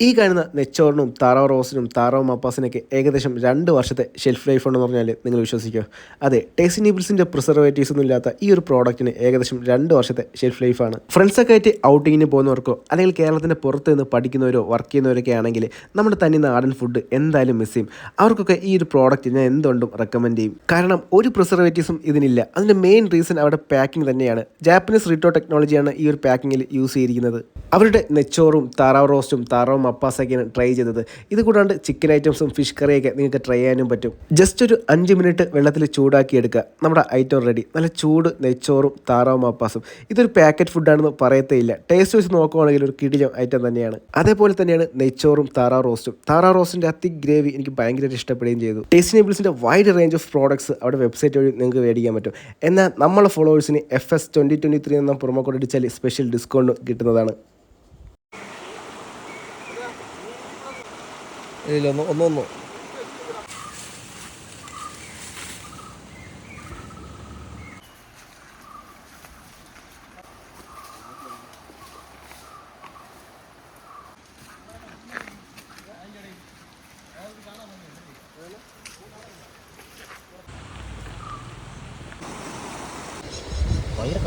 ഈ കാണുന്ന നെച്ചോറിനും താറാവ് റോസിനും താറാവ് മപ്പാസിനൊക്കെ ഏകദേശം രണ്ട് വർഷത്തെ ഷെൽഫ് ലൈഫ് ഉണ്ടെന്ന് പറഞ്ഞാൽ നിങ്ങൾ വിശ്വസിക്കുക. അതെ ടേസ്റ്റ് നീബിൾസിന്റെ പ്രിസർവേറ്റീവ്സ് ഒന്നും ഇല്ലാത്ത ഈ ഒരു പ്രോഡക്റ്റിന് ഏകദേശം രണ്ട് വർഷത്തെ ഷെൽഫ് ലൈഫാണ് ഫ്രണ്ട്സൊക്കെ ആയിട്ട് ഔട്ടിങ്ങിന് പോകുന്നവർക്കോ അല്ലെങ്കിൽ കേരളത്തിന്റെ പുറത്ത് നിന്ന് പഠിക്കുന്നവരോ വർക്ക് ചെയ്യുന്നവരൊക്കെ ആണെങ്കിൽ നമ്മുടെ തനി നാടൻ ഫുഡ് എന്തായാലും മിസ് ചെയ്യും. അവർക്കൊക്കെ ഈ ഒരു പ്രോഡക്റ്റ് ഞാൻ എന്തുകൊണ്ടും റെക്കമെൻഡ് ചെയ്യും. കാരണം ഒരു പ്രിസർവേറ്റീവ്സും ഇതിനില്ല. അതിന്റെ മെയിൻ റീസൺ അവിടെ പാക്കിംഗ് തന്നെയാണ്. ജാപ്പനീസ് റിട്ടോ ടെക്നോളജിയാണ് ഈ ഒരു പാക്കിങ്ങിൽ യൂസ് ചെയ്തിരിക്കുന്നത്. അവരുടെ നെച്ചോറും താറാവ് റോസ്റ്റും താറാവ് മപ്പാസൊക്കെയാണ് ട്രൈ ചെയ്തത്. ഇത് കൂടാണ്ട് ചിക്കൻ ഐറ്റംസും ഫിഷ് കറിയൊക്കെ നിങ്ങൾക്ക് ട്രൈ ചെയ്യാനും പറ്റും. ജസ്റ്റ് ഒരു അഞ്ച് മിനിറ്റ് വെള്ളത്തിൽ ചൂടാക്കി എടുക്കുക. നമ്മുടെ ഐറ്റം റെഡി നല്ല ചൂട് നെച്ചോറും താറാവ് മപ്പാസും ഇതൊരു പാക്കറ്റ് ഫുഡാണെന്ന് പറയത്തേ ഇല്ല ടേസ്റ്റ് വെച്ച് നോക്കുവാണെങ്കിൽ ഒരു കിടിലം ഐറ്റം തന്നെയാണ്. അതേപോലെ തന്നെയാണ് നെച്ചോറും താറാവ് റോസ്റ്റും. താറാവ് റോസ്റ്റിന്റെ അത്തി ഗ്രേവി എനിക്ക് ഭയങ്കരമായിട്ട് ഇഷ്ടപ്പെടുകയും ചെയ്തു. Taste wide range of products അവിടെ വെബ്സൈറ്റ് വഴി നിങ്ങൾക്ക് മേടിക്കാൻ പറ്റും. എന്നാൽ നമ്മളെ ഫോളോവേഴ്സിന് F S twenty twenty three എന്ന പ്രൊമോ കോഡ് അടിച്ചാൽ സ്പെഷ്യൽ ഡിസ്കൗണ്ട് കിട്ടുന്നതാണ്. ഇല്ല ഒന്ന് ഒന്നൊന്നോ ഭയങ്കര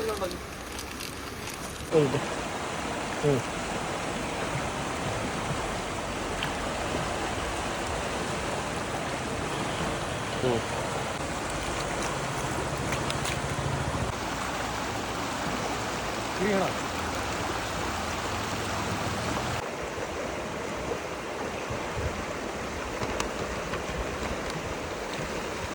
끝난다니. 어이구. 응. 응. 그래야.